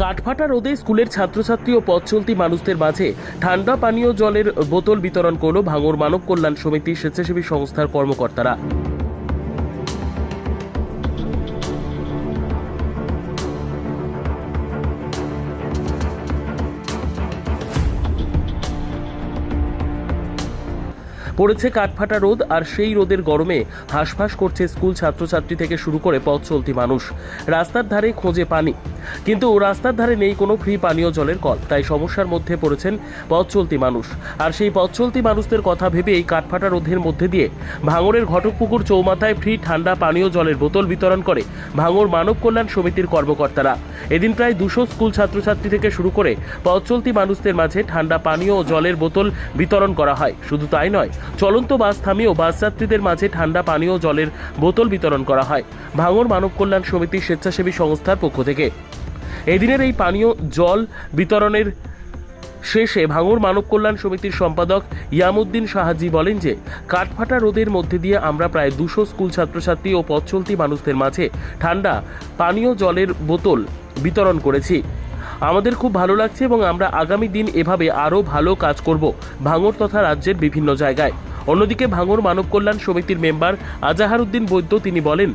কাঠফাটা রোদে স্কুলের ছাত্রছাত্রী ও পথ চলতি মানুষদের মাঝে ঠান্ডা পানীয় জলের বোতল বিতরণ করল ভাঙর মানব কল্যাণ সমিতি স্বেচ্ছাসেবী সংস্থার কর্মকর্তারা। পড়েছে কাঠফাটা রোদ আর সেই রোদের গরমে হাঁসফাঁস করছে স্কুল ছাত্রছাত্রী থেকে শুরু করে পথ চলতি মানুষ। রাস্তার ধারে খোঁজে পানি। কিন্তু রাস্তার ধারে নেই কোনো ফ্রি পানীয় জলের কল, তাই সমস্যার মধ্যে পড়েছেন পথ চলতি মানুষ। আর সেই পথ চলতি মানুষদের কথা ভেবে এই কাঠফাটা রোধের মধ্যে দিয়ে ভাঙড়ের ঘটকপুকুর চৌমাথায় ফ্রি ঠান্ডা পানীয় জলের বোতল বিতরণ করে ভাঙড় মানব কল্যাণ সমিতির কর্মকর্তারা। এদিন প্রায় দুশো স্কুল ছাত্রছাত্রী থেকে শুরু করে পথ চলতি মানুষদের মাঝে ঠান্ডা পানীয় ও জলের বোতল বিতরণ করা হয়। শুধু তাই নয়, চলন্ত বাস থামিয়েও বাস যাত্রীদের মাঝে ঠান্ডা পানীয় জলের বোতল বিতরণ করা হয়। ভাঙড় মানব কল্যাণ সমিতির স্বেচ্ছাসেবী সংস্থার পক্ষ থেকে। এদিনের এই পানীয় জল বিতরণের শেষে ভাঙড় মানব কল্যাণ সমিতির সম্পাদক ইয়ামুদ্দিন সাহাজি বলেন যে, কাঠফাটা রোদের মধ্যে দিয়ে আমরা প্রায় দুশো স্কুল ছাত্রছাত্রী ও পথ চলতি মানুষদের মাঝে ঠান্ডা পানীয় জলের বোতল বিতরণ করেছি। আমাদের খুব ভালো লাগছে এবং আমরা আগামী দিন এভাবে আরও ভালো কাজ করব ভাঙড় তথা রাজ্যের বিভিন্ন জায়গায়। অন্যদিকে ভাঙর মানব কল্যাণ সমিতির মেম্বার আজাহারউদ্দিন বৈদ্য তিনি বলেন,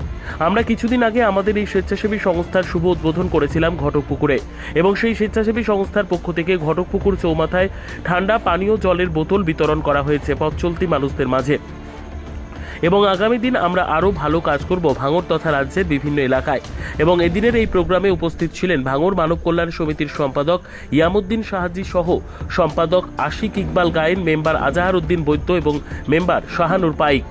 আমরা কিছুদিন আগে আমাদের এই স্বেচ্ছাসেবী সংস্থার শুভ উদ্বোধন করেছিলাম ঘটকপুকুরে এবং সেই স্বেচ্ছাসেবী সংস্থার পক্ষ থেকে ঘটকপুকুর চৌমাথায় ঠান্ডা পানীয় জলের বোতল বিতরণ করা হয়েছে পথ চলতি মানুষদের মাঝে। এবং আগামী দিন আমরা আরও ভালো কাজ করব ভাঙর তথা রাজ্যের বিভিন্ন এলাকায়। এবং এদিনের এই প্রোগ্রামে উপস্থিত ছিলেন ভাঙর মানব কল্যাণ সমিতির সম্পাদক ইয়ামুদ্দিন সাহাজি সহ সম্পাদক আশিক ইকবাল গায়েন, মেম্বার আজাহার উদ্দিন বৈদ্য এবং মেম্বার শাহানুর পাইক।